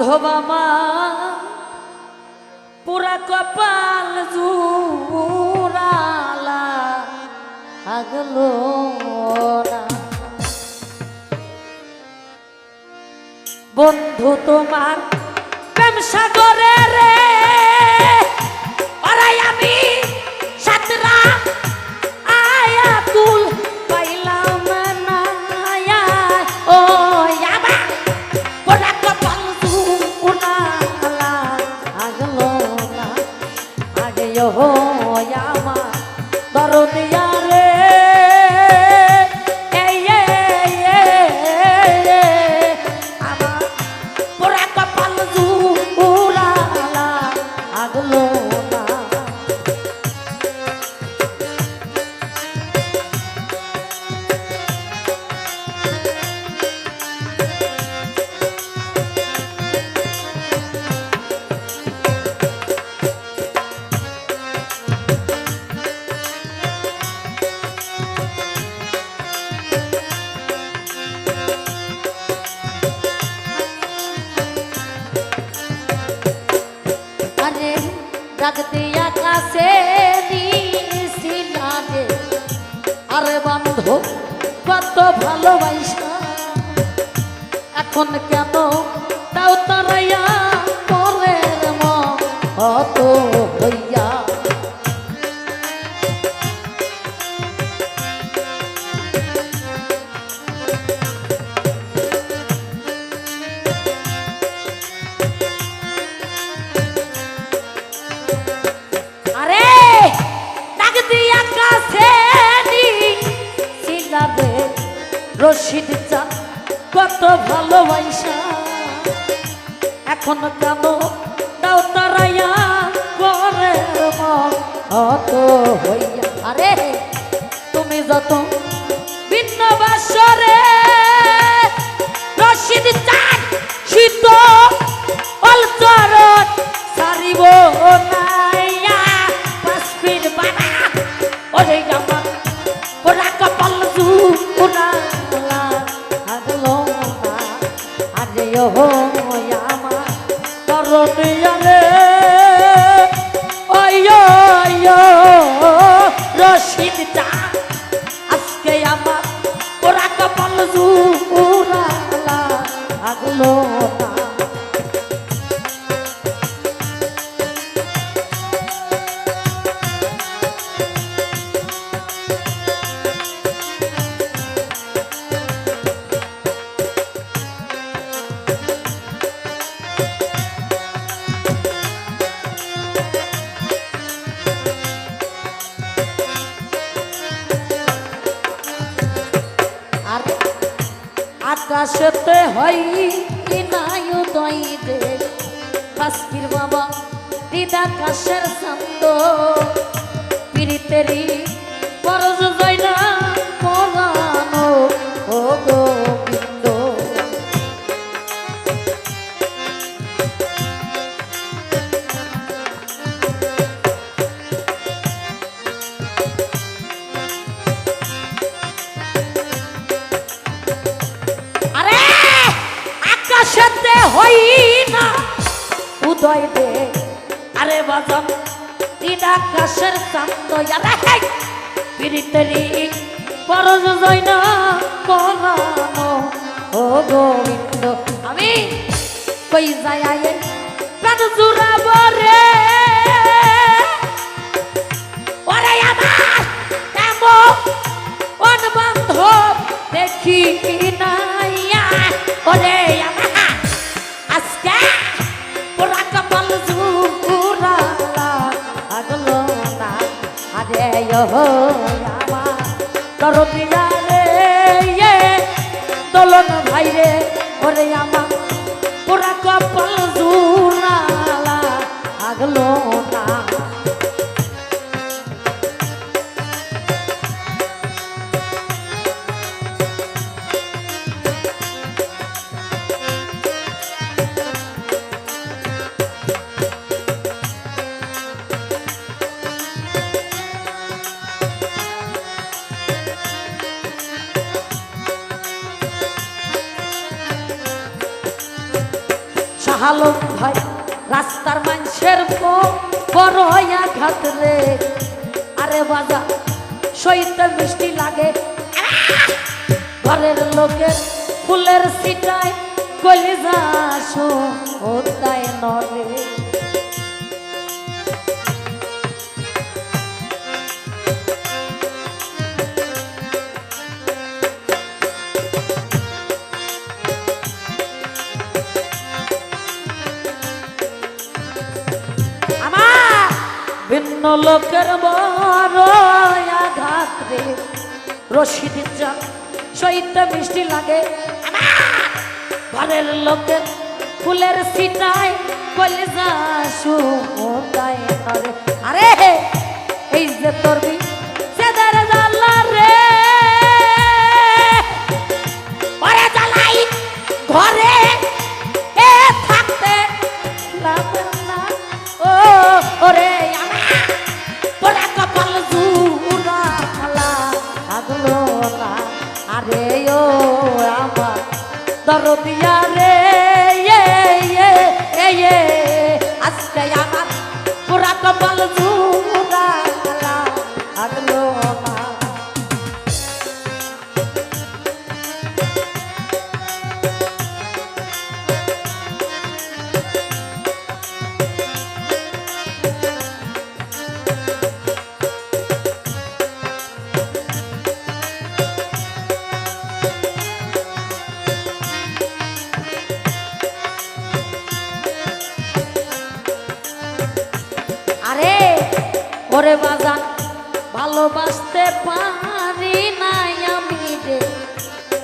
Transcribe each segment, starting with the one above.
বান্ধব আমার পুরা কপাল জুরালা আগলো বন্ধু তোমার প্রেম সাগরে রে আমি সাতরা ও আমা দরদিয়া রে রাগতে আকাশে লাগে আরে বান্ধব কত ভালোবাসা। এখন কেন ভালোবাসা। এখন কেন দাও তারাইয়া করে অত হইয়া। আরে, তুমি যত ভিন্ন বাসরে রশিদ চান না আর আকাশেতে হই নাই উদয় দে। কাশ্মীর বাবা দিদা কাশের ছন্দ হই না উদয় দে। আরে বাজাম তিন আকাশের চান্দ আরে হেই! পিরিতেরি পরজ জয় না পরানো। ও গোবিন্দ, আমি কই যায় প্রাণ আমার দরদিয়া রে ইয়ে দোলন ভাই রে ওরে আমা পুরা কপাল আঘাত রে। আরে বাজা সইতে মিষ্টি লাগে। ঘরের লোকের ফুলের সিটায় কলি যাসো লোকের বড় আঘাত রে। রশিদ মিষ্টি লাগে। ঘরের লোকের ফুলের সিটায় কলিজা শুকায় আরে দরদিয়া রে আজকে আমার পোড়া কপাল জুরা ওরে বাজান ভালোবাসতে পারি নাই আমি রে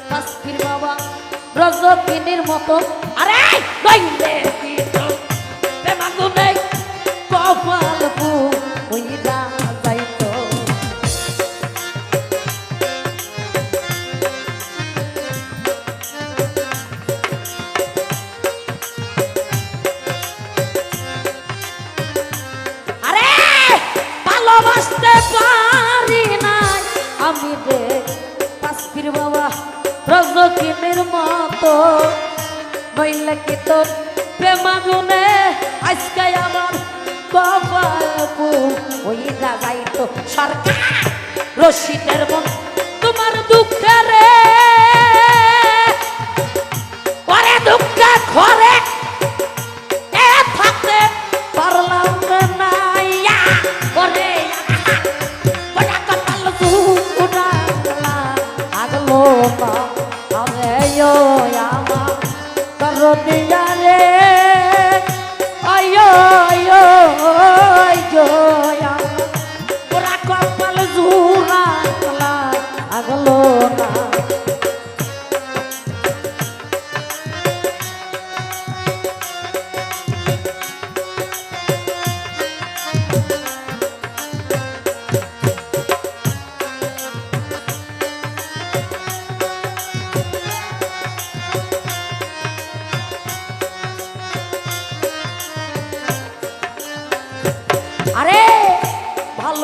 তাসফির বাবা রজকিনীর মতো আরে কপাল নইলে কি তোর প্রেমাগুনে আজকে আমার কপাল পু ওই জায়গায় তো সরকার রশিদের মন তোমার দুঃখে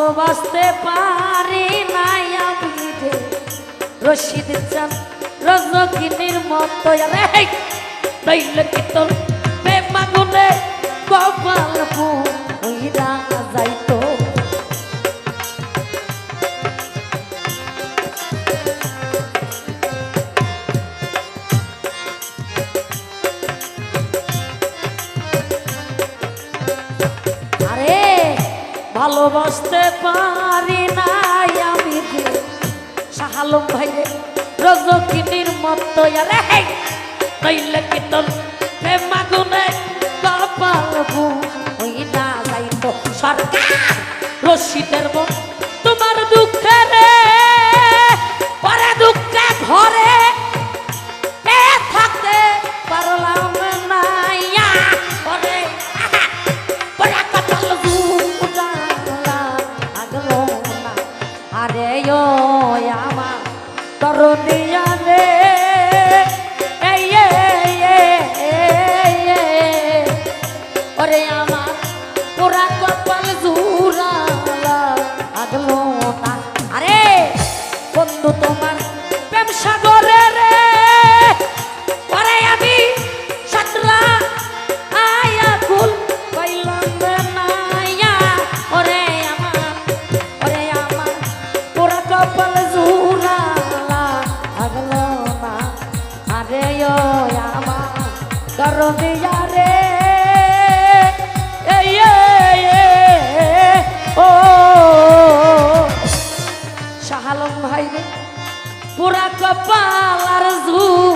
ভালোবাসতে পারি নাই আমি রে রশিদ চান রজকিনীর মতো। আরে নইলে কি তোর প্রেমাগুনে কপাল হইরা যাইতো? ভালোবাসতে শাহালম ভাইরে রজকিনীর মতো আরে নইলে কি তোর প্রেমাগুনে কপাল হইরা যাইতো সরকার রশিদের বন্ধু তোমার ব্যবসা করে রে। পরে আমি সাতরা আয়া ফুল পাইলাম নাইয়া ওরে আমার ওরে আমার ওরা কপাল জুরা আগলো না। আরে আমার গরমিয়া রে। Palavras azul